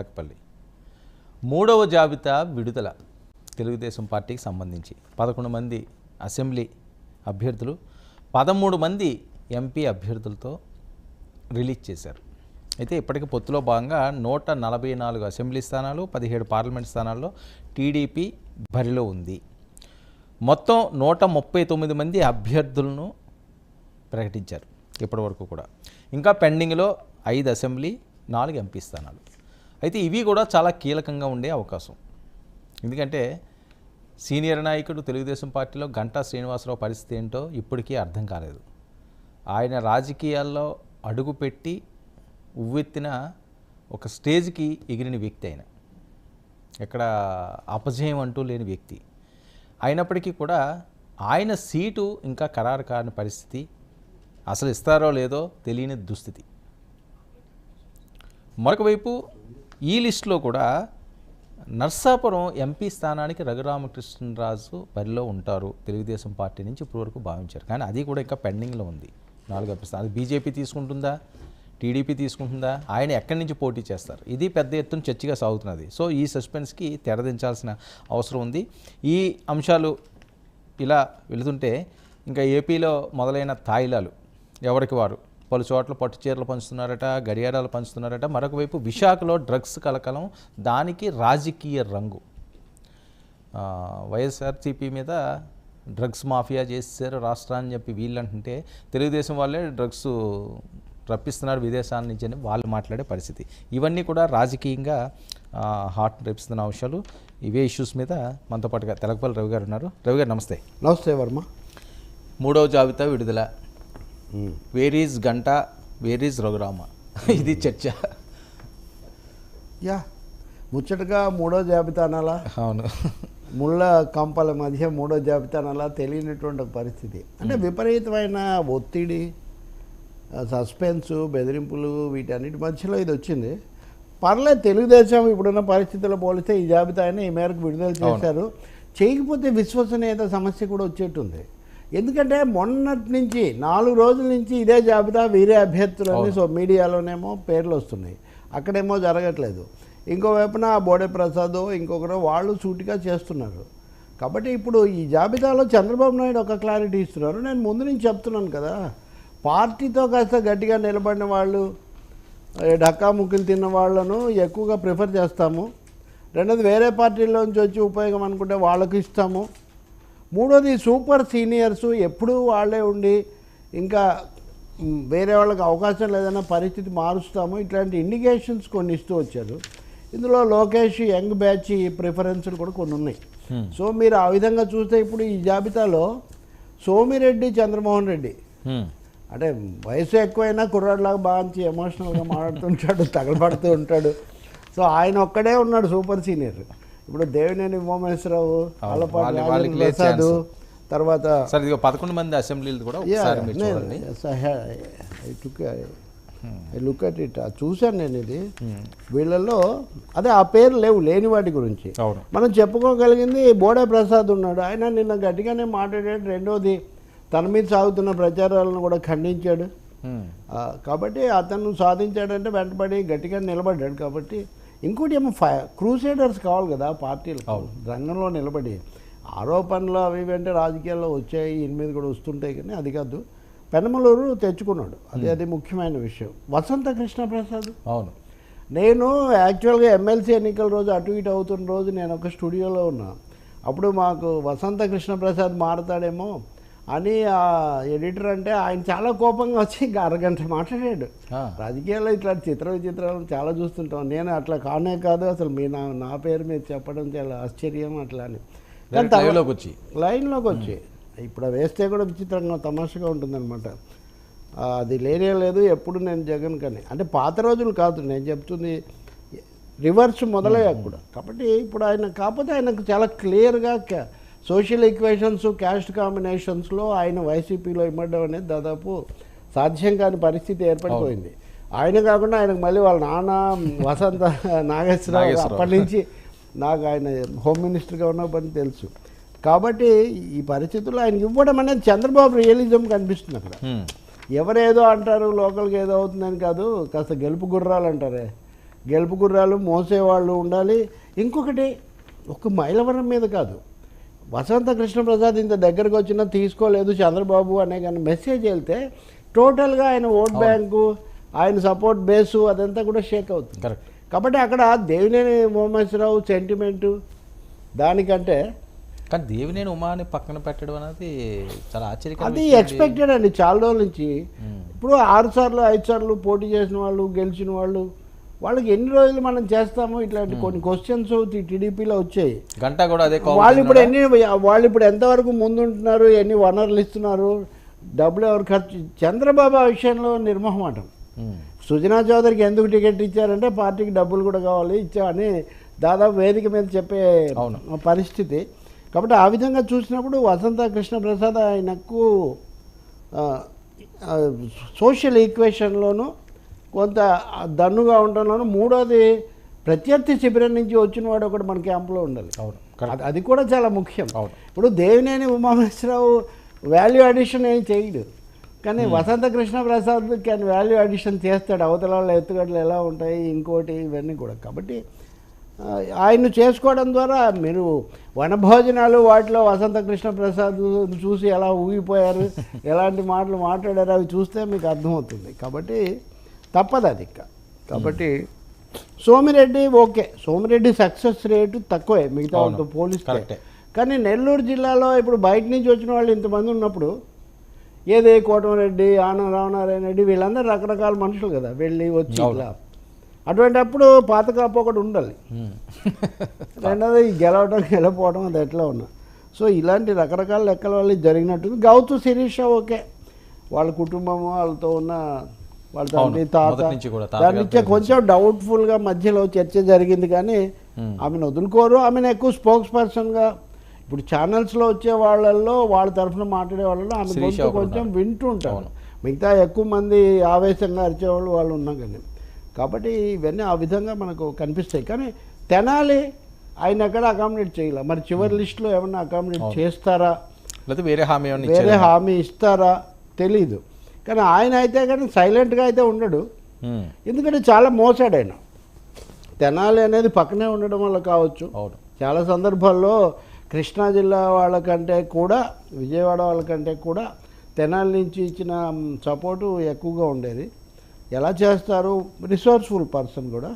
కాకపల్లి మూడవ జాబితా విడుదల. తెలుగుదేశం పార్టీకి సంబంధించి పదకొండు మంది అసెంబ్లీ అభ్యర్థులు పదమూడు మంది ఎంపీ అభ్యర్థులతో రిలీజ్ చేశారు. అయితే ఇప్పటికి పొత్తులో భాగంగా నూట నలభై నాలుగు అసెంబ్లీ స్థానాలు పదిహేడు పార్లమెంట్ స్థానాల్లో టీడీపీ బరిలో ఉంది. మొత్తం నూట ముప్పై తొమ్మిది మంది అభ్యర్థులను ప్రకటించారు ఇప్పటివరకు కూడా. ఇంకా పెండింగ్లో ఐదు అసెంబ్లీ నాలుగు ఎంపీ స్థానాలు. అయితే ఇవి కూడా చాలా కీలకంగా ఉండే అవకాశం. ఎందుకంటే సీనియర్ నాయకుడు తెలుగుదేశం పార్టీలో గంటా శ్రీనివాసరావు పరిస్థితి ఏంటో ఇప్పటికీ అర్థం కాలేదు. ఆయన రాజకీయాల్లో అడుగుపెట్టి ఉవ్వెత్తిన ఒక స్టేజ్కి ఎగిరిన వ్యక్తి ఆయన. ఎక్కడ అపజయం అంటూ లేని వ్యక్తి. అయినప్పటికీ కూడా ఆయన సీటు ఇంకా ఖరారు కాని పరిస్థితి అసలు ఇస్తారో లేదో తెలియని దుస్థితి. మరొకవైపు ఈ లిస్టులో కూడా నర్సాపురం ఎంపీ స్థానానికి రఘురామకృష్ణరాజు బరిలో ఉంటారు. తెలుగుదేశం పార్టీ నుంచి ఇప్పటివరకు భావించారు. కానీ అది కూడా ఇంకా పెండింగ్లో ఉంది. నాలుగు ఎంపీ స్థానాలు. బీజేపీ తీసుకుంటుందా? టీడీపీ తీసుకుంటుందా? ఆయన ఎక్కడి నుంచి పోటీ చేస్తారు? ఇది పెద్ద ఎత్తున చర్చగా సాగుతున్నది. సో ఈ సస్పెన్స్కి తెరదించాల్సిన అవసరం ఉంది. ఈ అంశాలు ఇలా వెళుతుంటే ఇంకా ఏపీలో మొదలైన తాయిలాలు ఎవరికి వారు? పలు చోట్ల పట్టు చీరలు పంచుతున్నారట గడియారాలు పంచుతున్నారట. మరొక వైపు విశాఖలో డ్రగ్స్ కలకలం దానికి రాజకీయ రంగు. వైఎస్ఆర్సీపీ మీద డ్రగ్స్ మాఫియా చేశారు రాష్ట్రాన్ని చెప్పి వీళ్ళు అంటుంటే తెలుగుదేశం వాళ్ళే డ్రగ్స్ రప్పిస్తున్నారు విదేశాల నుంచి అని వాళ్ళు మాట్లాడే పరిస్థితి. ఇవన్నీ కూడా రాజకీయంగా ఆ, హాట్ రేపిస్తున్న అంశాలు. ఇవే ఇష్యూస్ మీద మనతో పాటుగా తెలకపల్లి రవి గారు ఉన్నారు. రవి గారు నమస్తే. నమస్తే వర్మ. మూడవ జాబితా విడుదల. Where is Ganta where is Raghurama ఇది చర్చ. యా ముచ్చటగా మూడో జాబితా అనాలా అవును. ముళ్ళ కంపల మధ్య మూడో జాబితా అనాలా తెలియనటువంటి పరిస్థితి. అంటే విపరీతమైన ఒత్తిడి సస్పెన్సు బెదిరింపులు వీటన్నిటి మధ్యలో ఇది వచ్చింది. పర్లేదు తెలుగుదేశం ఇప్పుడున్న పరిస్థితుల్లో పోలిస్తే ఈ జాబితా అయినా ఈ మేరకు విడుదల చేశారు. చేయకపోతే విశ్వసనీయత సమస్య కూడా వచ్చేట్టుంది. ఎందుకంటే మొన్నటి నుంచి నాలుగు రోజుల నుంచి ఇదే జాబితా వీరే అభ్యర్థులని సో మీడియాలోనేమో పేర్లు వస్తున్నాయి. అక్కడేమో జరగట్లేదు. ఇంకో వైపున బోడే ప్రసాద్ ఇంకొకరు వాళ్ళు సూటిగా చేస్తున్నారు. కాబట్టి ఇప్పుడు ఈ జాబితాలో చంద్రబాబు నాయుడు ఒక క్లారిటీ ఇస్తున్నారు. నేను ముందు నుంచి చెప్తున్నాను కదా పార్టీతో కాస్త గట్టిగా నిలబడిన వాళ్ళు డక్కా ముక్కులు తిన్న వాళ్ళను ఎక్కువగా ప్రిఫర్ చేస్తాము. రెండోది వేరే పార్టీలోంచి వచ్చి ఉపయోగం అనుకుంటే వాళ్ళకు ఇస్తాము. మూడోది సూపర్ సీనియర్స్ ఎప్పుడూ వాళ్ళే ఉండి ఇంకా వేరే వాళ్ళకి అవకాశం లేదన్న పరిస్థితి మారుస్తాము. ఇట్లాంటి ఇండికేషన్స్ కొన్ని ఇస్తూ వచ్చారు. ఇందులో లోకేష్ యంగ్ బ్యాచ్ ప్రిఫరెన్స్లు కూడా కొన్ని ఉన్నాయి. సో మీరు ఆ విధంగా చూస్తే ఇప్పుడు ఈ జాబితాలో సోమిరెడ్డి చంద్రమోహన్ రెడ్డి. అంటే వయసు ఎక్కువైనా కుర్రాడిలాగా బాగా ఎమోషనల్గా మాట్లాడుతుంటాడు తగలబడుతూ ఉంటాడు. సో ఆయన ఒక్కడే ఉన్నాడు సూపర్ సీనియర్. ఇప్పుడు దేవినేని వాళ్ళకి లేదు ప్రసాద్. తర్వాత సార్ ఇది పదకొండు మంది అసెంబ్లీలు కూడా చూడండి. లుక్ అట్ ఇట్ చూశాను నేను ఇది. వీళ్ళల్లో అదే ఆ పేరు లేవు లేని వాటి గురించి. మనం చెప్పుకోగలిగింది బోడే ప్రసాద్ ఉన్నాడు. ఆయన నిన్న గట్టిగానే మాట్లాడాడు. రెండోది తన మీద సాగుతున్న ప్రచారాలను కూడా ఖండించాడు. ఆ, కాబట్టి అతను సాధించాడంటే వెంటబడి గట్టిగా నిలబడ్డాడు కాబట్టి ఇంకోటి ఏమో ఫై క్రూసేడర్స్ కావాలి కదా పార్టీలు. రంగంలో నిలబడి. ఆరోపణలు అవి అంటే రాజకీయాల్లో వచ్చాయి ఈయన మీద కూడా వస్తుంటాయి కానీ అది కాదు. పెనమలూరు తెచ్చుకున్నాడు. అది అది ముఖ్యమైన విషయం. వసంత కృష్ణ ప్రసాద్ అవును. నేను యాక్చువల్గా ఎమ్మెల్సీ ఎన్నికల రోజు అటు ఇటు అవుతున్న రోజు నేను ఒక స్టూడియోలో ఉన్నా. అప్పుడు మాకు వసంత కృష్ణ ప్రసాద్ మారతాడేమో అని ఎడిటర్ అంటే ఆయన చాలా కోపంగా వచ్చి ఇంకా అరగంట మాట్లాడాడు. రాజకీయాల్లో ఇట్లాంటి చిత్ర విచిత్రాలు చాలా చూస్తుంటాం. నేను అట్లా కానే కాదు అసలు మీ నా నా పేరు మీద చెప్పడం చాలా ఆశ్చర్యం అట్లా అని. కానీ Direct live లోకి వచ్చి. లైన్లోకి వచ్చి. ఇప్పుడు వేస్తే కూడా విచిత్రంగా తమాషగా ఉంటుందన్నమాట. అది లేనే లేదు ఎప్పుడు నేను జగన్ కానీ. అంటే పాత రోజులు కాదు నేను చెప్తుంది రివర్స్ మొదలయ్యాక కూడా. కాబట్టి ఇప్పుడు ఆయన కాకపోతే ఆయనకు చాలా క్లియర్గా సోషల్ ఈక్వేషన్స్ క్యాస్ట్ కాంబినేషన్స్లో ఆయన వైసీపీలో ఇమ్మడం అనేది దాదాపు సాధ్యం కాని పరిస్థితి ఏర్పడిపోయింది. ఆయన కాకుండా ఆయనకు మళ్ళీ వాళ్ళ నాన్న వసంత నాగేశ్వరరావు. అప్పటి నుంచి నాకు ఆయన హోమ్ మినిస్టర్గా ఉన్నప్పటి తెలుసు. కాబట్టి ఈ పరిస్థితుల్లో ఆయన ఇవ్వడం అనేది చంద్రబాబు రియలిజం కనిపిస్తుంది అక్కడ. ఎవరేదో అంటారు లోకల్కి ఏదో అవుతుందని కాదు కాస్త గెలుపు గుర్రాలు అంటారే. గెలుపు గుర్రాలు మోసేవాళ్ళు ఉండాలి. ఇంకొకటి ఒక మైలవరం మీద కాదు. వసంత కృష్ణప్రసాద్ ఇంత దగ్గరకు వచ్చినా తీసుకోలేదు చంద్రబాబు అనే కానీ మెసేజ్ వెళ్తే టోటల్గా ఆయన ఓట్ బ్యాంకు ఆయన సపోర్ట్ బేసు అదంతా కూడా షేక్ అవుతుంది. కరెక్ట్ కాబట్టి అక్కడ దేవినేని ఉమామేశ్వరరావు సెంటిమెంటు దానికంటే కానీ దేవినేని ఉమాని పక్కన పెట్టడం అనేది చాలా ఆశ్చర్యకరం అది ఎక్స్పెక్టెడ్ అండి. చాలా రోజుల నుంచి ఇప్పుడు ఆరు సార్లు ఐదు సార్లు పోటీ చేసిన వాళ్ళు గెలిచిన వాళ్ళు వాళ్ళకి ఎన్ని రోజులు మనం చేస్తాము ఇట్లాంటి కొన్ని క్వశ్చన్స్ టీడీపీలో వచ్చాయి. గంట కూడా అదే వాళ్ళు ఇప్పుడు ఎన్ని వాళ్ళు ఇప్పుడు ఎంతవరకు ముందుంటున్నారు ఎన్ని వనరులు ఇస్తున్నారు డబ్బులు ఎవరు ఖర్చు చంద్రబాబు ఆ విషయంలో నిర్మోహమాటం. సుజనా చౌదరికి ఎందుకు టికెట్ ఇచ్చారంటే పార్టీకి డబ్బులు కూడా కావాలి ఇచ్చామని దాదాపు వేదిక మీద చెప్పే. పరిస్థితి. కాబట్టి ఆ విధంగా చూసినప్పుడు వసంత కృష్ణప్రసాద్ ఆయనకు సోషల్ ఈక్వేషన్లోను కొంత దన్నుగా ఉండడంలోను మూడోది ప్రత్యర్థి శిబిరం నుంచి వచ్చిన వాడు ఒకటి మన క్యాంపులో ఉండాలి. అవును అది- కూడా చాలా ముఖ్యం. అవును. ఇప్పుడు దేవినేని ఉమామేశ్వరరావు వాల్యూ అడిషన్ ఏం చేయడు. కానీ వసంత కృష్ణ ప్రసాద్ కానీ వాల్యూ అడిషన్ చేస్తాడు. అవతల వాళ్ళ ఎత్తుగడలు ఎలా ఉంటాయి ఇంకోటి ఇవన్నీ కూడా. కాబట్టి ఆయన్ను చేసుకోవడం ద్వారా మీరు వనభోజనాలు వాటిలో వసంత కృష్ణ ప్రసాద్ చూసి ఎలా ఊగిపోయారు ఎలాంటి మాటలు మాట్లాడారు అవి చూస్తే మీకు అర్థమవుతుంది. కాబట్టి తప్పదు అది ఇక కాబట్టి Somireddy okay. Somireddy success rate తక్కువే మిగతా. వాళ్ళతో పోలిస్తే. కానీ నెల్లూరు జిల్లాలో ఇప్పుడు బయట నుంచి వచ్చిన వాళ్ళు ఇంతమంది ఉన్నప్పుడు ఏదే కోటమరెడ్డి ఆన రామనారాయణ రెడ్డి వీళ్ళందరూ రకరకాల మనుషులు కదా. వెళ్ళి వచ్చి అవును. ఇట్లా. అటువంటి అప్పుడు పాత కాపు ఒకటి ఉండాలి. రెండోది గెలవడం గెలపోవడం అది ఎట్లా ఉన్నా. సో ఇలాంటి రకరకాల లెక్కల వల్ల జరిగినట్టుంది. గౌతు శిరీష ఓకే. వాళ్ళ కుటుంబం వాళ్ళతో ఉన్న వాళ్ళ తండ్రి. తాత దాని నుంచే కొంచెం డౌట్ఫుల్గా మధ్యలో చర్చ జరిగింది కానీ. ఆమెను వదులుకోరు ఆమెను ఎక్కువ స్పోక్స్ పర్సన్గా ఇప్పుడు ఛానల్స్లో వచ్చే వాళ్ళల్లో వాళ్ళ తరఫున మాట్లాడే వాళ్ళలో ఆమె కొంచెం ఉన్నారు. వింటూ ఉంటారు అవును. మిగతా ఎక్కువ మంది ఆవేశంగా అరిచేవాళ్ళు వాళ్ళు ఉన్నాం కానీ కాబట్టి ఇవన్నీ ఆ విధంగా మనకు కనిపిస్తాయి కానీ తెనాలి ఆయన ఎక్కడ అకామిడేట్ చేయాలి మరి చివరి లిస్టులో ఏమన్నా అకామిడేట్. చేస్తారా లేకపోతే వేరే హామీ వేరే? హామీ ఇస్తారా తెలీదు కానీ ఆయన అయితే కానీ సైలెంట్గా అయితే ఉండడు. ఎందుకంటే చాలా మోసాడు ఆయన. తెనాలి అనేది పక్కనే ఉండడం వల్ల కావచ్చు. అవును. చాలా సందర్భాల్లో కృష్ణా జిల్లా వాళ్ళకంటే కూడా విజయవాడ వాళ్ళకంటే కూడా తెనాలి నుంచి ఇచ్చిన సపోర్టు ఎక్కువగా ఉండేది. ఎలా చేస్తారు? రిసోర్స్ఫుల్ పర్సన్ కూడా.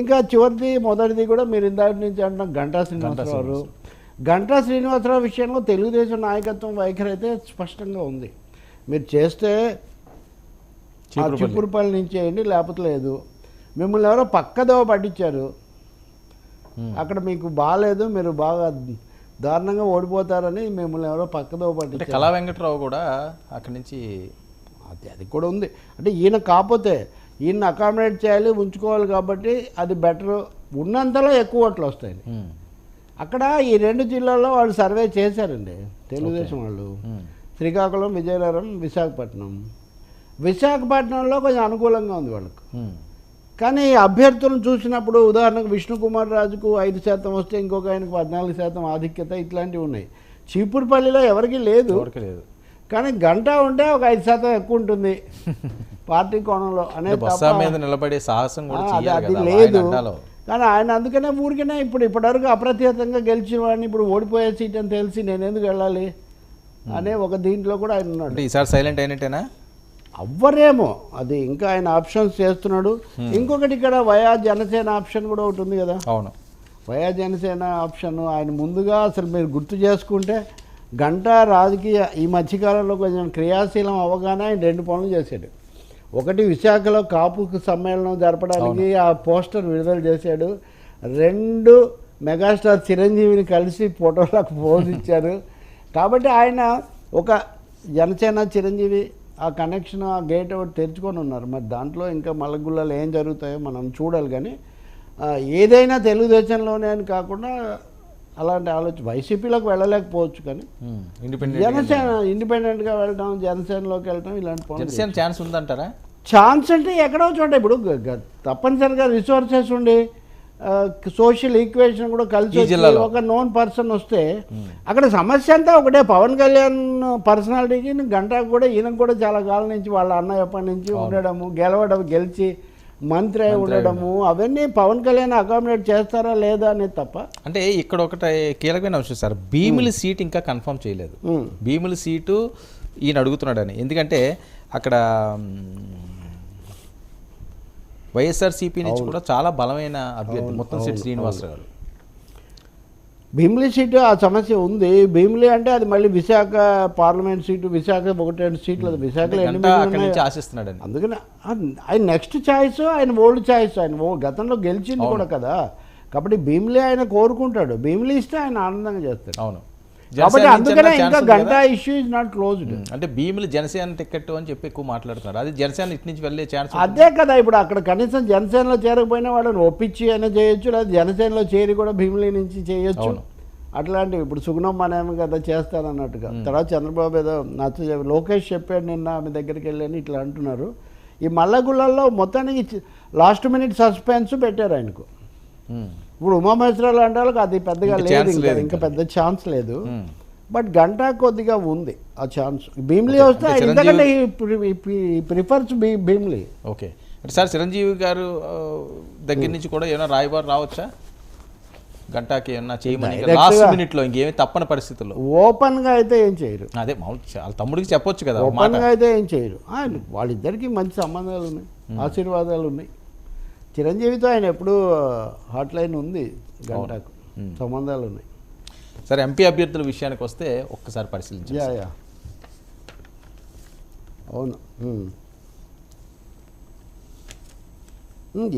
ఇంకా చివరిది మొదటిది కూడా మీరు ఇందాక నుంచి అంటున్న గంటా శ్రీనివాసరావు గంటా శ్రీనివాసరావు విషయంలో తెలుగుదేశం నాయకత్వం వైఖరి అయితే స్పష్టంగా ఉంది. మీరు చేస్తే. చిప్పురుపల్లి నుంచి చేయండి లేకపోతే లేదు మిమ్మల్ని ఎవరో పక్కదోవ పట్టించారు. అక్కడ మీకు బాగాలేదు మీరు బాగా దారుణంగా ఓడిపోతారని మిమ్మల్ని ఎవరో పక్కదోవ అంటే పట్టించారు కళా వెంకట్రావు కూడా అక్కడి నుంచి అది అది కూడా ఉంది అంటే ఈయన కాకపోతే ఈయన అకామిడేట్ చేయాలి ఉంచుకోవాలి కాబట్టి అది బెటర్ ఉన్నంతలో ఎక్కువ ఓట్లు వస్తాయి. అక్కడ ఈ రెండు జిల్లాల్లో వాళ్ళు సర్వే చేశారండి తెలుగుదేశం వాళ్ళు. శ్రీకాకుళం విజయనగరం విశాఖపట్నం. విశాఖపట్నంలో కొంచెం అనుకూలంగా ఉంది వాళ్ళకు. కానీ అభ్యర్థులను చూసినప్పుడు ఉదాహరణకు విష్ణుకుమార్ రాజుకు ఐదు శాతం వస్తే ఇంకొక ఆయనకు పద్నాలుగు శాతం ఆధిక్యత ఇట్లాంటివి ఉన్నాయి. చీపురుపల్లిలో ఎవరికీ లేదు. లేదు. కానీ గంట ఉంటే ఒక ఐదు శాతం ఎక్కువ ఉంటుంది. పార్టీ కోణంలో. మీద నిలబడే సాహసం అది లేదు. కానీ ఆయన అందుకనే ఊరికనే ఇప్పుడు ఇప్పటివరకు అప్రత్యేకంగా గెలిచిన వాడిని ఇప్పుడు ఓడిపోయే సీట్ అని తెలిసి నేను ఎందుకు వెళ్ళాలి? అనే ఒక దీంట్లో కూడా ఆయన ఉన్నాడు. ఈసారి సైలెంట్ అయినట్టేనా? అవ్వరేమో. అది ఇంకా ఆయన ఆప్షన్స్ చేస్తున్నాడు. ఇంకొకటి ఇక్కడ వయా జనసేన ఆప్షన్ కూడా ఒకటి ఉంది కదా. అవును. వయా జనసేన ఆప్షన్ ఆయన ముందుగా అసలు మీరు గుర్తు చేసుకుంటే గంట రాజకీయ ఈ మధ్యకాలంలో కొంచెం క్రియాశీలం అవగానే ఆయన రెండు పనులు చేశాడు. ఒకటి విశాఖలో కాపు సమ్మేళనం జరపడానికి ఆ పోస్టర్ విడుదల చేశాడు. రెండు మెగాస్టార్ చిరంజీవిని కలిసి ఫోటోలకు పోజ్ ఇచ్చారు. కాబట్టి ఆయన ఒక జనసేన చిరంజీవి ఆ కనెక్షన్ ఆ గేట్ ఒకటి తెరుచుకొని ఉన్నారు. మరి దాంట్లో ఇంకా మల్లగుల్లాలు ఏం జరుగుతాయో మనం చూడాలి కానీ ఏదైనా తెలుగుదేశంలోనే అని కాకుండా అలాంటి ఆలోచన వైసీపీలోకి వెళ్ళలేకపోవచ్చు కానీ జనసేన ఇండిపెండెంట్గా వెళ్ళడం జనసేనలోకి వెళ్ళడం ఇలాంటి జనసేన ఛాన్స్ ఉందంటారా? ఛాన్స్ అంటే ఎక్కడో చోట ఇప్పుడు తప్పనిసరిగా రిసోర్సెస్ ఉండి సోషల్ ఈక్వేషన్ కూడా కలిసి. ఒక నోన్ పర్సన్ వస్తే అక్కడ సమస్య అంతా ఒకటే. పవన్ కళ్యాణ్ పర్సనాలిటీకి గంటకు కూడా ఈయనకు కూడా చాలా కాలం నుంచి వాళ్ళ అన్న ఎప్పటి నుంచి ఉండడము గెలవడం గెలిచి మంత్రి అయి ఉండడము అవన్నీ పవన్ కళ్యాణ్ అకామిడేట్ చేస్తారా లేదా అనేది తప్ప. అంటే ఇక్కడ ఒకటి కీలకమైన అంశం సార్ భీముల సీట్ ఇంకా కన్ఫర్మ్ చేయలేదు. భీముల సీటు ఈయన అడుగుతున్నాడని. ఎందుకంటే అక్కడ వైఎస్ఆర్సీపీ నుంచి కూడా చాలా బలమైన అభ్యర్థి మొత్తం సీట్ శ్రీనివాసరావు గారు. భీమిలి సీటు ఆ సమస్య ఉంది. భీమిలి అంటే అది మళ్ళీ విశాఖ పార్లమెంట్ సీటు విశాఖ ఒకటి రెండు సీట్లు అది విశాఖలో. ఆశిస్తున్నాడని అందుకని ఆయన నెక్స్ట్ ఛాయిస్ ఆయన ఓల్డ్ ఛాయిస్ ఆయన గతంలో గెలిచింది కూడా కదా. కాబట్టి భీమిలి ఆయన కోరుకుంటాడు. భీమిలి ఇస్తే ఆయన ఆనందంగా చేస్తాడు. అవును. కాబట్టి అందుకనే ఇంకా Ganta? Issue is not closed అంటే భీములు జనసేన టికెట్ అని చెప్పి ఎక్కువ మాట్లాడుతున్నారు. అది జనసేన ఇటు నుంచి వెళ్ళే ఛాన్స్ అదే కదా ఇప్పుడు అక్కడ కనీసం జనసేనలో చేరకపోయినా వాళ్ళని ఒప్పించి అయినా చేయొచ్చు లేదా జనసేనలో చేరి కూడా భీమిలి నుంచి చేయొచ్చు. అట్లాంటివి ఇప్పుడు సుగుణం అనేమి కదా చేస్తానన్నట్టుగా. తర్వాత చంద్రబాబు ఏదో నచ్చ లోకేష్ చెప్పాడు నిన్న ఆమె దగ్గరికి వెళ్ళని ఇట్లా అంటున్నారు. ఈ మల్లగుళ్ళల్లో మొత్తానికి లాస్ట్ మినిట్ సస్పెన్స్ పెట్టారు ఆయనకు. ఇప్పుడు ఉమామహేశ్వరరావు అంటే వాళ్ళకి అది పెద్దగా లేదు ఇంకా ఇంకా. పెద్ద ఛాన్స్ లేదు. బట్ గంట కొద్దిగా ఉంది ఆ ఛాన్స్ భీమ్లీ. వస్తే ఎందుకంటే prefers Bheemili. Okay sir Chiranjeevi garu దగ్గర నుంచి కూడా ఏమైనా రాయబారు రావచ్చా? గంటాకి ఏమన్నా చేయమని Direct లాస్ట్ గా- మినిట్లో ఇంకేమి తప్పని పరిస్థితుల్లో. ఓపెన్గా అయితే ఏం చేయరు. అదే మామూలు వాళ్ళ తమ్ముడికి చెప్పొచ్చు కదా ఓపెన్గా అయితే ఏం చేయరు. వాళ్ళిద్దరికి మంచి సంబంధాలు ఉన్నాయి ఆశీర్వాదాలు ఉన్నాయి. చిరంజీవితో ఆయన ఎప్పుడు హాట్ లైన్ ఉంది గంటకు. సంబంధాలు ఉన్నాయి సరే ఎంపీ అభ్యర్థుల విషయానికి వస్తే ఒక్కసారి యా యా. అవును.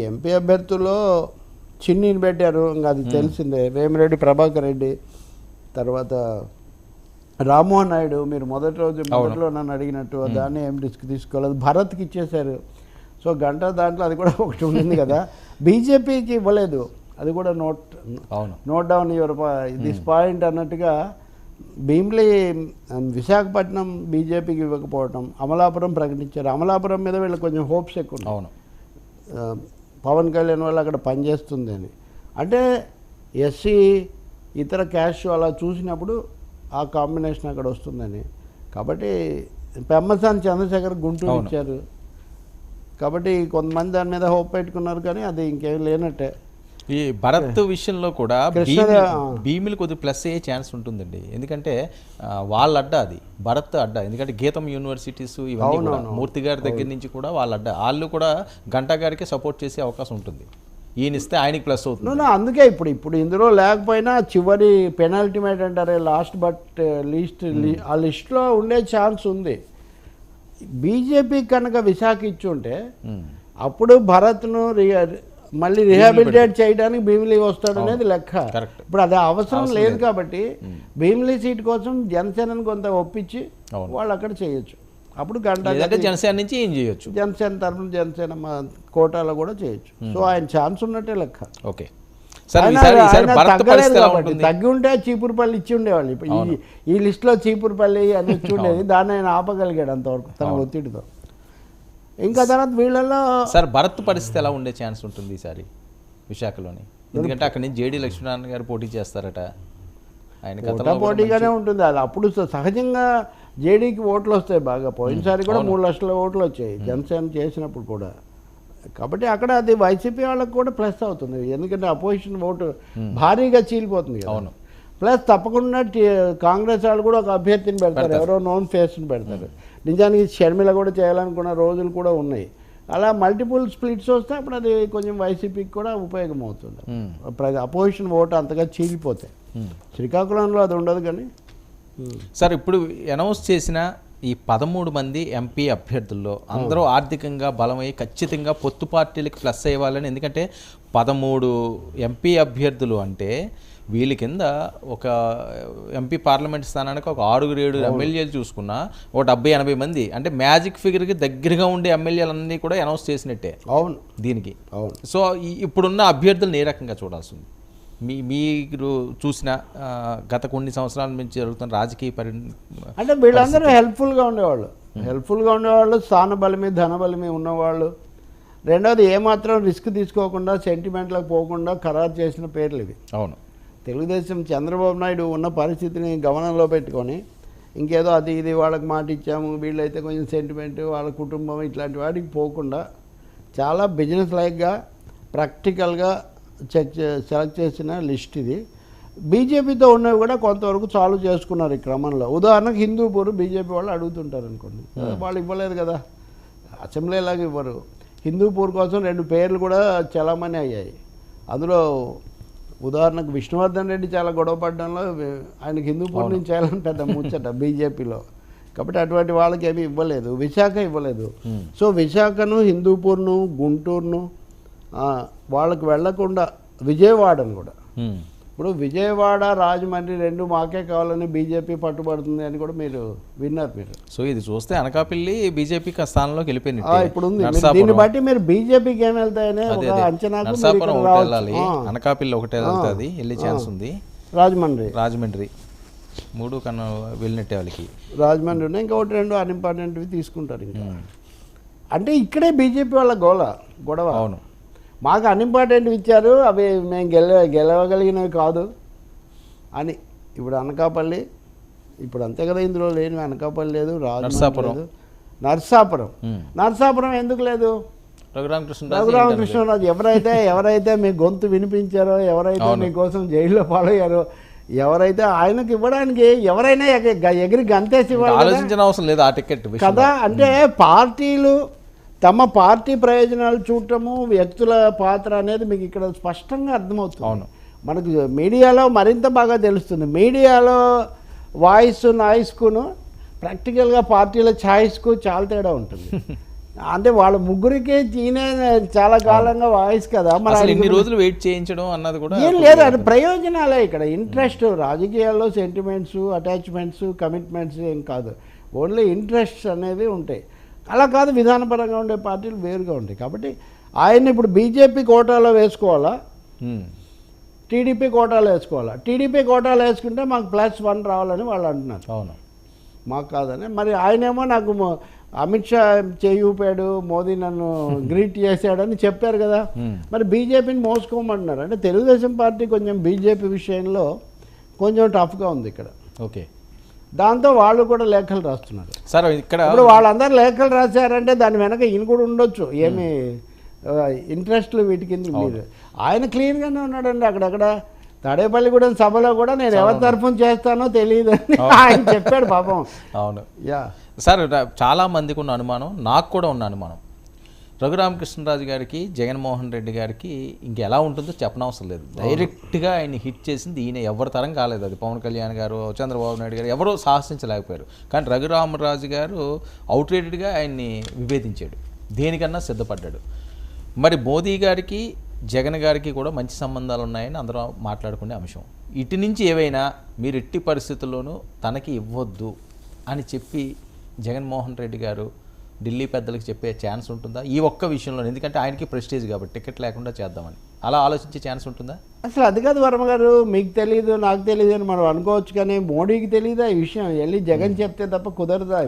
ఎంపీ అభ్యర్థుల్లో చిన్నిని పెట్టారు. ఇంకా అది తెలిసిందే. వేమిరెడ్డి ప్రభాకర్ రెడ్డి తర్వాత రామ్మోహన్ నాయుడు మీరు మొదటి రోజు మొదట్లో నన్ను అడిగినట్టు దాన్ని ఏం రిస్క్ తీసుకోలేదు. భరత్కి ఇచ్చేశారు. సో గంట దాంట్లో అది కూడా ఒకటి ఉండింది కదా. బీజేపీకి ఇవ్వలేదు. అది కూడా నోట్ అవును. Note down your this point అన్నట్టుగా భీమ్లీ విశాఖపట్నం బీజేపీకి ఇవ్వకపోవటం అమలాపురం ప్రకటించారు. అమలాపురం మీద వీళ్ళకి కొంచెం హోప్స్ ఎక్కువ. అవును. పవన్ కళ్యాణ్ వల్ల అక్కడ పనిచేస్తుంది అని. అంటే ఎస్సీ ఇతర క్యాష్ అలా చూసినప్పుడు ఆ కాంబినేషన్ అక్కడ వస్తుందని. కాబట్టి పెమ్మసాని చంద్రశేఖర్ గుంటూరు. ఇచ్చారు. కాబట్టి కొంతమంది దాని మీద హోప్ పెట్టుకున్నారు కానీ అది ఇంకేం లేనట్టే. ఈ భరత్ విషయంలో కూడా భీమిలి కొద్ది ప్లస్ అయ్యే ఛాన్స్ ఉంటుందండి. ఎందుకంటే వాళ్ళ అడ్డ అది భరత్ అడ్డ. ఎందుకంటే గీతం యూనివర్సిటీస్ ఇవన్నీ కూడా. మూర్తి గారి దగ్గర నుంచి కూడా వాళ్ళ అడ్డ. వాళ్ళు కూడా గంటా గారికి సపోర్ట్ చేసే అవకాశం ఉంటుంది. ఈయన ఇస్తే ఆయనకి ప్లస్ అవుతుంది. అందుకే ఇప్పుడు ఇప్పుడు ఇందులో లేకపోయినా చివరి పెనాల్టిమేట్ అంటారే లాస్ట్ బట్ లీస్ట్ ఆ లిస్ట్లో ఉండే ఛాన్స్ ఉంది. బీజేపీ కనుక విశాఖ ఇచ్చుంటే. అప్పుడు భరత్ను మళ్ళీ రిహాబిలిటేట్ చేయడానికి భీమిలీ వస్తాడు అనేది లెక్క. ఇప్పుడు అది అవసరం లేదు కాబట్టి భీమిలీ సీట్ కోసం జనసేనని కొంత ఒప్పించి. వాళ్ళు అక్కడ చేయొచ్చు. అప్పుడు గంట జనసేన నుంచి ఏం చేయొచ్చు? జనసేన తరఫున జనసేన కోటాలో కూడా చేయొచ్చు. సో ఆయన ఛాన్స్ ఉన్నట్టే లెక్క. ఓకే. తగ్గి ఉంటే చీపురుపల్లి ఇచ్చి ఉండేవాళ్ళు. ఇప్పుడు ఈ ఈ లిస్ట్లో చీపురుపల్లి అని ఇచ్చి ఉండేది. దాన్ని ఆయన ఆపగలిగాడు అంతవరకు తన ఒత్తిడితో. ఇంకా తర్వాత వీళ్ళల్లో సార్ భరత్ పరిస్థితి ఎలా ఉండే ఛాన్స్ ఉంటుంది ఈసారి విశాఖలోని? ఎందుకంటే అక్కడి నుంచి జేడీ లక్ష్మీనారాయణ గారు పోటీ చేస్తారట. ఆయన పోటీగానే ఉంటుంది. అది అప్పుడు సహజంగా జేడీకి ఓట్లు వస్తాయి బాగా. పోయినసారి కూడా మూడు లక్షల ఓట్లు వచ్చాయి. జనసేన చేసినప్పుడు కూడా. కాబట్టి అక్కడ అది వైసీపీ వాళ్ళకి కూడా ప్లస్ అవుతుంది. ఎందుకంటే అపోజిషన్ ఓటు భారీగా చీలిపోతుంది అవును. ప్లస్ తప్పకుండా కాంగ్రెస్ వాళ్ళు కూడా ఒక అభ్యర్థిని పెడతారు. ఎవరో నోన్ ఫేస్ని పెడతారు. నిజానికి షర్మిల కూడా చేయాలనుకున్న రోజులు కూడా ఉన్నాయి. అలా మల్టిపుల్ స్ప్లిట్స్ వస్తే అప్పుడు అది కొంచెం వైసీపీకి కూడా ఉపయోగం అవుతుంది. అపోజిషన్ ఓటు అంతగా చీలిపోతాయి. శ్రీకాకుళంలో అది ఉండదు కానీ. సార్ ఇప్పుడు అనౌన్స్ చేసిన ఈ పదమూడు మంది ఎంపీ అభ్యర్థుల్లో అందరూ ఆర్థికంగా బలమై ఖచ్చితంగా పొత్తు పార్టీలకు ప్లస్ అయ్యాలని ఎందుకంటే పదమూడు ఎంపీ అభ్యర్థులు అంటే వీళ్ళ కింద ఒక ఎంపీ పార్లమెంట్ స్థానానికి ఒక ఆరుగురు ఏడు ఎమ్మెల్యేలు చూసుకున్నా ఒక డెబ్బై ఎనభై మంది. అంటే మ్యాజిక్ ఫిగర్కి దగ్గరగా ఉండే ఎమ్మెల్యేలన్నీ కూడా అనౌన్స్ చేసినట్టే అవును. దీనికి. అవును. సో ఇప్పుడున్న అభ్యర్థులను ఏ రకంగా చూడాల్సి ఉంది? మీ మీరు చూసిన గత కొన్ని సంవత్సరాల నుంచి జరుగుతున్న రాజకీయ పరి అంటే వీళ్ళందరూ హెల్ప్ఫుల్గా ఉండేవాళ్ళు. హెల్ప్ఫుల్గా ఉండేవాళ్ళు స్థాన బలమి ధన బలమి ఉన్నవాళ్ళు. రెండవది ఏమాత్రం రిస్క్ తీసుకోకుండా సెంటిమెంట్లకు పోకుండా ఖరారు చేసిన పేర్లు ఇవి. అవును. తెలుగుదేశం చంద్రబాబు నాయుడు ఉన్న పరిస్థితిని గమనంలో పెట్టుకొని ఇంకేదో అది ఇది వాళ్ళకి మాట ఇచ్చాము వీళ్ళైతే కొంచెం సెంటిమెంట్ వాళ్ళ కుటుంబం ఇట్లాంటి వాటికి పోకుండా చాలా బిజినెస్ లైక్గా ప్రాక్టికల్గా చెక్ సెలెక్ట్ చేసిన లిస్ట్ ఇది. బీజేపీతో ఉన్నవి కూడా కొంతవరకు సాల్వ్ చేసుకున్నారు ఈ క్రమంలో. ఉదాహరణకు హిందూపూర్ బీజేపీ వాళ్ళు అడుగుతుంటారు అనుకోండి వాళ్ళు ఇవ్వలేదు కదా. అసెంబ్లీ లాగా ఇవ్వరు. హిందూపూర్ కోసం రెండు పేర్లు కూడా చలామణి అయ్యాయి. అందులో ఉదాహరణకు విష్ణువర్ధన్ రెడ్డి చాలా గొడవ పడడంలో ఆయనకి హిందూపూర్ నుంచి పెద్ద ముచ్చట బీజేపీలో. కాబట్టి అటువంటి వాళ్ళకి ఏమీ ఇవ్వలేదు. విశాఖ ఇవ్వలేదు. సో విశాఖను హిందూపూర్ను గుంటూరును వాళ్ళకి వెళ్ళకుండా విజయవాడను కూడా. ఇప్పుడు విజయవాడ రాజమండ్రి రెండు మాకే కావాలని బీజేపీ పట్టుబడుతుంది అని కూడా మీరు విన్నారు మీరు. సో ఇది చూస్తే అనకాపల్లి బీజేపీ స్థానంలోకి వెళ్ళిపోయింది ఇప్పుడు. ఉంది. దీన్ని బట్టి మీరు బీజేపీకి ఏం వెళ్తాయనే ఒక రావచ్చు. వెళ్ళాలి. అనకాపల్లి ఒకటే వెళ్తుంది. వెళ్ళే ఛాన్స్ ఉంది. రాజమండ్రి. రాజమండ్రి. మూడు కన్నా వెళ్ళినట్టే వాళ్ళకి. రాజమండ్రి ఉన్నాయి ఇంకొకటి రెండు అన్ఇంపార్టెంట్వి తీసుకుంటారు ఇంకా. అంటే ఇక్కడే బీజేపీ వాళ్ళ గోల గొడవ. అవును. మాకు అన్ఇంపార్టెంట్ ఇచ్చారు అవి మేము గెల గెలవగలిగినవి కాదు అని ఇప్పుడు అనకాపల్లి ఇప్పుడు అంతే కదా ఇందులో లేని అనకాపల్లి లేదు రాజమండ్రి నర్సాపురం. నర్సాపురం ఎందుకు లేదు రఘురామకృష్ణ రఘురామకృష్ణరాజు ఎవరైతే ఎవరైతే మీ గొంతు వినిపించారో ఎవరైతే. మీకోసం జైల్లో పాలయ్యారో ఎవరైతే ఆయనకి ఇవ్వడానికి ఎవరైనా ఎగిరి గంతేసి? ఆలోచించిన అవసరం లేదు ఆ టికెట్. కదా అంటే పార్టీలు తమ పార్టీ ప్రయోజనాలు చూడటము వ్యక్తుల పాత్ర అనేది మీకు ఇక్కడ స్పష్టంగా అర్థమవుతుంది. అవును. మనకు మీడియాలో మరింత బాగా తెలుస్తుంది. మీడియాలో వాయిస్ నాయిస్కును ప్రాక్టికల్గా పార్టీల ఛాయిస్కు చాలా తేడా ఉంటుంది. అంటే వాళ్ళ ముగ్గురికి ఈయనే చాలా కాలంగా వాయిస్ కదా మరి ఇన్ని రోజులు వెయిట్ చేయించడం అన్నది కూడా ఏం లేదు అది ప్రయోజనాలే ఇక్కడ. ఇంట్రెస్ట్ రాజకీయాల్లో సెంటిమెంట్స్ అటాచ్మెంట్స్ కమిట్మెంట్స్ ఏం కాదు. ఓన్లీ ఇంట్రెస్ట్స్ అనేవి ఉంటాయి. అలా కాదు విధానపరంగా ఉండే పార్టీలు వేరుగా ఉంటాయి. కాబట్టి ఆయన ఇప్పుడు బీజేపీ కోటాలో వేసుకోవాలా. టీడీపీ కోటాలో వేసుకోవాలా? టీడీపీ కోటాలో వేసుకుంటే మాకు ప్లస్ వన్ రావాలని వాళ్ళు అంటున్నారు. అవును. మాకు కాదని. మరి ఆయనేమో నాకు అమిత్ షా చేయి ఊపాడు మోదీ నన్ను గ్రీట్ చేశాడని చెప్పారు కదా. మరి బీజేపీని మోసుకోమంటున్నారు. అంటే తెలుగుదేశం పార్టీ కొంచెం బీజేపీ విషయంలో కొంచెం టఫ్గా ఉంది ఇక్కడ. ఓకే. దాంతో వాళ్ళు కూడా లేఖలు రాస్తున్నారు. సార్ ఇక్కడ ఇప్పుడు వాళ్ళందరూ లేఖలు రాశారంటే దాని వెనక ఈయన కూడా ఉండొచ్చు. ఏమి ఇంట్రెస్ట్లు వీటి కింద మీరు ఆయన క్లీన్గానే ఉన్నాడండి అక్కడక్కడ. తాడేపల్లిగూడెం సభలో కూడా నేను ఎవరి తరఫున చేస్తానో తెలియదు అని ఆయన చెప్పాడు పాపం. అవును. యా. సార్ ర- చాలా మందికి ఉన్న అనుమానం నాకు కూడా ఉన్న అనుమానం. రఘురామకృష్ణరాజు గారికి జగన్మోహన్ రెడ్డి గారికి ఇంకెలా ఉంటుందో చెప్పనవసరం లేదు. డైరెక్ట్గా ఆయన హిట్ చేసింది ఈయన ఎవరి తరం కాలేదు. అది పవన్ కళ్యాణ్ గారు చంద్రబాబు నాయుడు గారు ఎవరో సాహసించలేకపోయారు. కానీ రఘురామరాజు గారు అవుట్రేటెడ్గా ఆయన్ని విభేదించాడు. దేనికన్నా సిద్ధపడ్డాడు. మరి మోదీ గారికి జగన్ గారికి కూడా మంచి సంబంధాలు ఉన్నాయని అందరం మాట్లాడుకునే అంశం. ఇటు నుంచి ఏవైనా మీరు ఎట్టి పరిస్థితుల్లోనూ తనకి ఇవ్వద్దు అని చెప్పి జగన్మోహన్ రెడ్డి గారు ఢిల్లీ పెద్దలకు చెప్పే ఛాన్స్ ఉంటుందా? ఈ ఒక్క విషయంలో ఎందుకంటే ఆయనకి ప్రెస్టేజ్ కాబట్టి టికెట్ లేకుండా చేద్దామని. అలా ఆలోచించే ఛాన్స్ ఉంటుందా? అసలు అది కాదు వర్మ గారు మీకు తెలియదు నాకు తెలియదు అని మనం అనుకోవచ్చు కానీ మోడీకి తెలియదా ఈ విషయం? వెళ్ళి జగన్ చెప్తే తప్ప కుదరదా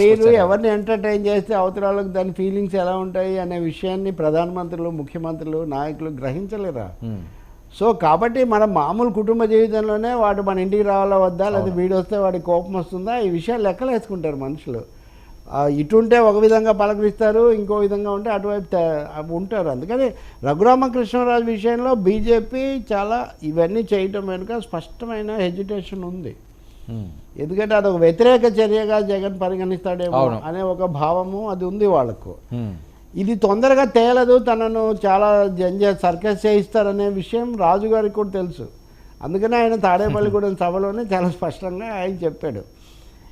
మీరు. ఎవరిని ఎంటర్టైన్ చేస్తే అవతరాలకు దాని ఫీలింగ్స్ ఎలా ఉంటాయి అనే విషయాన్ని ప్రధానమంత్రులు ముఖ్యమంత్రులు నాయకులు గ్రహించలేరా. సో కాబట్టి మన మామూలు కుటుంబ జీవితంలోనే వాడు మన ఇంటికి రావాలా వద్దా? లేదా వీడు వస్తే వాడికి కోపం వస్తుందా? ఈ విషయాలు లెక్కలు వేసుకుంటారు మనుషులు. ఇటుంటే ఒక విధంగా పలకరిస్తారు ఇంకో విధంగా ఉంటే అటువైపు ఉంటారు అందుకని రఘురామకృష్ణరాజు విషయంలో బీజేపీ చాలా ఇవన్నీ చేయటం వెనుక స్పష్టమైన హెజిటేషన్ ఉంది. ఎందుకంటే అది ఒక వ్యతిరేక చర్యగా జగన్ పరిగణిస్తాడేమో. అనే ఒక భావము అది ఉంది వాళ్ళకు. ఇది తొందరగా తేలదు తనను చాలా జంజ సర్కస్ చేయిస్తారనే విషయం రాజుగారికి కూడా తెలుసు అందుకనే ఆయన తాడేపల్లిగూడెం సభలోనే చాలా స్పష్టంగా ఆయన చెప్పాడు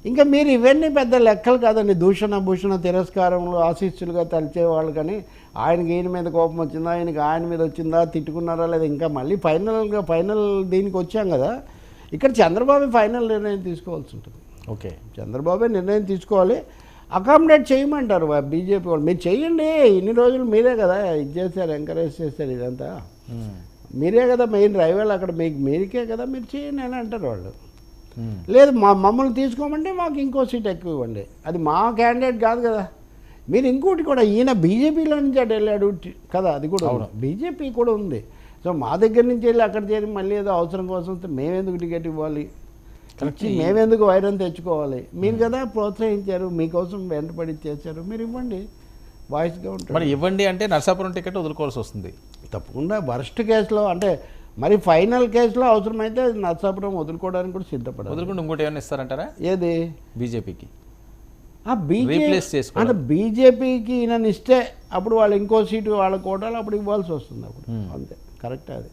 ఇంకా మీరు ఇవన్నీ పెద్ద లెక్కలు కాదండి. దూషణ భూషణ తిరస్కారములు ఆశీస్సులుగా తలిచేవాళ్ళు కానీ ఆయనకి ఈయన మీద కోపం వచ్చిందా ఆయనకి ఆయన మీద వచ్చిందా తిట్టుకున్నారా లేదా ఇంకా మళ్ళీ ఫైనల్గా ఫైనల్ దీనికి వచ్చాం కదా. ఇక్కడ చంద్రబాబు ఫైనల్ నిర్ణయం తీసుకోవాల్సి ఉంటుంది. ఓకే. చంద్రబాబే నిర్ణయం తీసుకోవాలి. అకామిడేట్ చేయమంటారు బీజేపీ వాళ్ళు. మీరు చేయండి ఇన్ని రోజులు మీరే కదా ఇది చేశారు ఎంకరేజ్ చేశారు ఇదంతా. మీరే కదా మెయిన్ రైవల్ అక్కడ మీకు మీరికే కదా మీరు చేయండి అని అంటారు వాళ్ళు. లేదు మా మమ్మల్ని తీసుకోమంటే మాకు ఇంకో సీట్ ఎక్కువ ఇవ్వండి. అది మా క్యాండిడేట్ కాదు కదా. మీరు ఇంకోటి కూడా ఈయన బీజేపీలో నుంచి అటు వెళ్ళాడు కదా అది కూడా. బీజేపీ కూడా ఉంది. సో మా దగ్గర నుంచి వెళ్ళి అక్కడ చేరి మళ్ళీ ఏదో అవసరం కోసం వస్తే మేమెందుకు టికెట్ ఇవ్వాలి? మేమెందుకు వైరం తెచ్చుకోవాలి? మీరు కదా ప్రోత్సహించారు మీకోసం వెంటపడి చేశారు మీరు ఇవ్వండి. వాయిస్గా ఉంటాడు మరి ఇవ్వండి అంటే నర్సాపురం టికెట్ వదులుకోవాల్సి వస్తుంది. తప్పకుండా వరస్ట్ కేసులో అంటే మరి ఫైనల్ కేసులో అవసరమైతే నర్సాపురం వదులుకోవడానికి కూడా సిద్ధపడాలి. వదులుకుంటే ఇంకోటి ఏమైనా ఇస్తారంటారా? ఏది? బీజేపీకి. అంటే బీజేపీకి ఈయనని ఇస్తే అప్పుడు వాళ్ళు ఇంకో సీటు వాళ్ళ కోటాలు అప్పుడు ఇవ్వాల్సి వస్తుంది అప్పుడు. అంతే. కరెక్ట్ అది.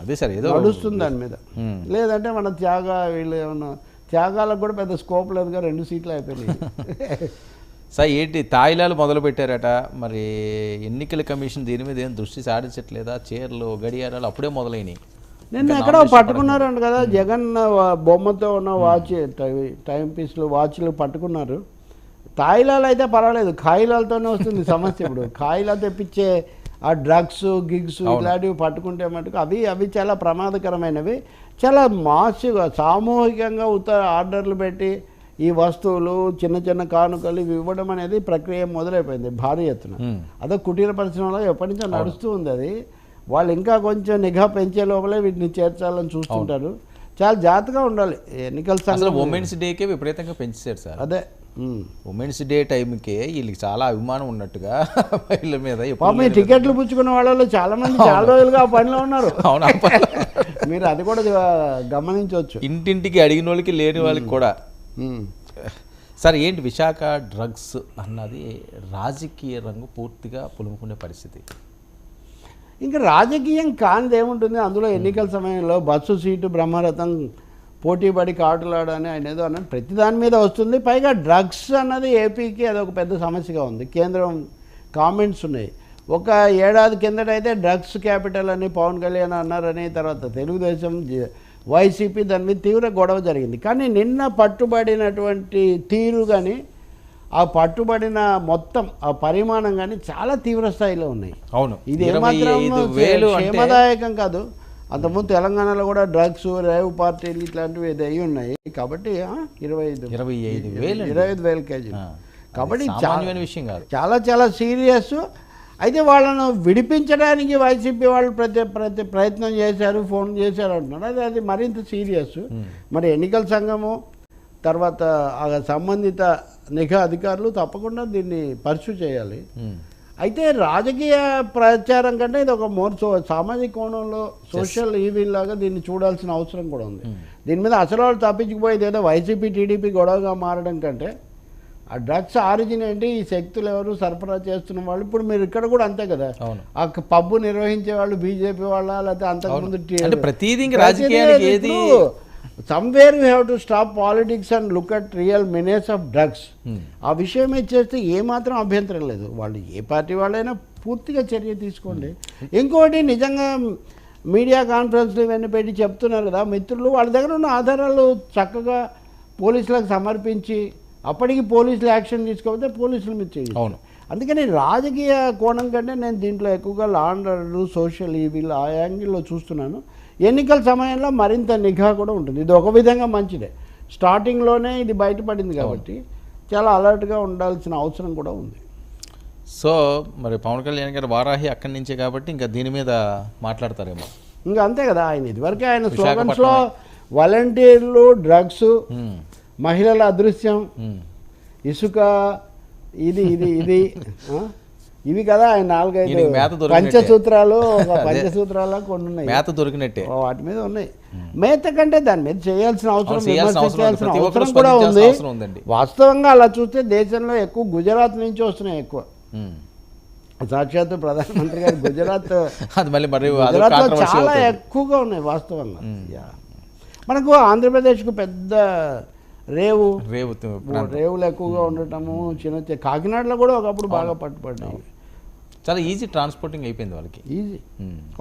అదే సార్ ఏదో నడుస్తుంది దాని మీద. లేదంటే మన త్యాగ వీళ్ళు ఏమన్నా త్యాగాలకు కూడా పెద్ద స్కోప్ లేదుగా రెండు సీట్లు అయిపోయినాయి. సార్ ఏంటి తాయిలాలు మొదలు పెట్టారట? మరి ఎన్నికల కమిషన్ దీని మీద ఏం దృష్టి సాడించట్లేదా చీరలు గడియారాలు అప్పుడే మొదలైనవి నిన్న ఎక్కడో పట్టుకున్నారంట కదా జగన్ బొమ్మతో ఉన్న వాచ్ టై- టైం పీస్లు వాచ్లు పట్టుకున్నారు. తాయిలాలు అయితే పర్వాలేదు కాయిలాలతోనే వస్తుంది సమస్య ఇప్పుడు. కాయిలా తెప్పించే ఆ డ్రగ్స్ గిగ్స్ ఇలాంటివి పట్టుకుంటే మటుకు అవి అవి చాలా ప్రమాదకరమైనవి. చాలా మాసిగా సామూహికంగా ఉత్త ఆర్డర్లు పెట్టి ఈ వస్తువులు చిన్న చిన్న కానుకలు ఇవి ఇవ్వడం అనేది ప్రక్రియ మొదలైపోయింది భారీ ఎత్తున. అదో కుటీర పరిశ్రమలో ఎప్పటి నుంచో నడుస్తూ ఉంది అది వాళ్ళు ఇంకా కొంచెం నిఘా పెంచే లోపలే వీటిని చేర్చాలని చూస్తుంటారు. చాలా జాగ్రత్తగా ఉండాలి. ఎన్నికల సంఘం ఉమెన్స్ డేకే విపరీతంగా పెంచేశారు సార్. అదే. ఉమ్. ఉమెన్స్ డే టైంకే వీళ్ళకి చాలా అభిమానం ఉన్నట్టుగా వీళ్ళ మీద పాపం టికెట్లు పుచ్చుకున్న వాళ్ళలో చాలా మంది చాలా రోజులుగా ఆ పనిలో ఉన్నారు. అవునా మీరు అది కూడా గమనించవచ్చు. ఇంటింటికి అడిగిన వాళ్ళకి లేని వాళ్ళకి కూడా. సార్ ఏంటి విశాఖ డ్రగ్స్ అన్నది రాజకీయ రంగు పూర్తిగా పులుముకునే పరిస్థితి. ఇంకా రాజకీయం కానిది ఏముంటుంది అందులో ఎన్నికల సమయంలో బస్సు సీటు బ్రహ్మరథం పోటీపడి కాటులాడని ఆయన ఏదో అన్నాడు. ప్రతి దాని మీద వస్తుంది. పైగా డ్రగ్స్ అన్నది ఏపీకి అదొక పెద్ద సమస్యగా ఉంది. కేంద్రం కామెంట్స్ ఉన్నాయి. ఒక ఏడాది కిందటైతే డ్రగ్స్ క్యాపిటల్ అని పవన్ కళ్యాణ్ అన్నారని తర్వాత తెలుగుదేశం వైసీపీ దాని మీద తీవ్ర గొడవ జరిగింది. కానీ నిన్న పట్టుబడినటువంటి తీరు కానీ ఆ పట్టుబడిన మొత్తం ఆ పరిమాణం కానీ చాలా తీవ్ర స్థాయిలో ఉన్నాయి. అవును. ఇది ఏమాత్రం క్షేమదాయకం కాదు. అంతకుముందు తెలంగాణలో కూడా డ్రగ్స్ రేవ్ పార్టీలు ఇట్లాంటివి అయి ఉన్నాయి. కాబట్టి ఇరవై ఐదు. ఇరవై ఐదు వేలు. ఇరవై ఐదు వేల కేజీలు. కాబట్టి చాలా విషయం కాదు. చాలా చాలా సీరియస్. అయితే వాళ్ళను విడిపించడానికి వైసీపీ వాళ్ళు ప్రతి ప్రతి ప్రయత్నం చేశారు ఫోన్ చేశారు అంటున్నారు. అది అది మరింత సీరియస్. మరి ఎన్నికల సంఘము తర్వాత ఆ సంబంధిత నిఘా అధికారులు తప్పకుండా దీన్ని పర్సూ చేయాలి. అయితే రాజకీయ ప్రచారం కంటే ఇది ఒక మోర్ సో సామాజిక కోణంలో సోషల్ ఈవెంట్ లాగా దీన్ని చూడాల్సిన అవసరం కూడా ఉంది. దీని మీద అసలు వాళ్ళు తప్పించుకుపోయేది ఏదో వైసీపీ టీడీపీ గొడవగా మారడం కంటే ఆ డ్రగ్స్ ఆరిజిన్ ఏంటి? ఈ శక్తులు ఎవరు? సరఫరా చేస్తున్న వాళ్ళు. ఇప్పుడు మీరు ఇక్కడ కూడా అంతే కదా. ఆ పబ్బు నిర్వహించే వాళ్ళు బీజేపీ వాళ్ళ? లేకపోతే అంతకుముందు ప్రతిదీ రాజకీయానికి somewhere you have to stop politics and look at real menace of drugs. ఆ విషయం చేస్తే ఏమాత్రం అభ్యంతరం లేదు. వాళ్ళు ఏ పార్టీ వాళ్ళైనా పూర్తిగా చర్య తీసుకోండి. ఇంకోటి నిజంగా మీడియా కాన్ఫరెన్స్లు ఇవన్నీ పెట్టి చెప్తున్నారు కదా మిత్రులు. వాళ్ళ దగ్గర ఉన్న ఆధారాలు చక్కగా పోలీసులకు సమర్పించి అప్పటికి పోలీసులు యాక్షన్ తీసుకోకపోతే పోలీసుల మీద చేయాలి అవును. అందుకని రాజకీయ కోణం కంటే నేను దీంట్లో ఎక్కువగా law and order social evil ఆ యాంగిల్లో చూస్తున్నాను. ఎన్నికల సమయంలో మరింత నిఘా కూడా ఉంటుంది. ఇది ఒక విధంగా మంచిదే. స్టార్టింగ్లోనే ఇది బయటపడింది కాబట్టి చాలా అలర్ట్గా ఉండాల్సిన అవసరం కూడా ఉంది. సో మరి పవన్ కళ్యాణ్ గారు వారాహి అక్కడి నుంచే కాబట్టి ఇంకా దీని మీద మాట్లాడతారేమో. ఇంకా అంతే కదా ఆయన ఇదివరకే ఆయన. స్లోగన్స్లో వాలంటీర్లు డ్రగ్స్. మహిళల అదృశ్యం. ఇసుక ఇది ఇది ఇది? ఇవి కదా ఆయన నాలుగైదు. పంచసూత్రాలు. పంచసూత్రాలు కొన్ని ఉన్నాయి మేత దొరికినట్టే వాటి మీద ఉన్నాయి మేత కంటే దాని మీద చేయాల్సిన అవసరం చేయాల్సిన అవసరం కూడా ఉంది. వాస్తవంగా అలా చూస్తే దేశంలో ఎక్కువ గుజరాత్ నుంచి వస్తున్నాయి ఎక్కువ ఉమ్. సాక్షాత్తు ప్రధానమంత్రి గారు గుజరాత్ గుజరాత్లో చాలా. ఎక్కువగా ఉన్నాయి వాస్తవంగా. మనకు ఆంధ్రప్రదేశ్కు పెద్ద రేవు. రేవు రేవులు ఎక్కువగా ఉండటము చిన్న చిన్న కాకినాడలో కూడా ఒకప్పుడు బాగా పట్టుబడ్డాయి. చాలా ఈజీ ట్రాన్స్పోర్టింగ్ అయిపోయింది వాళ్ళకి. ఈజీ.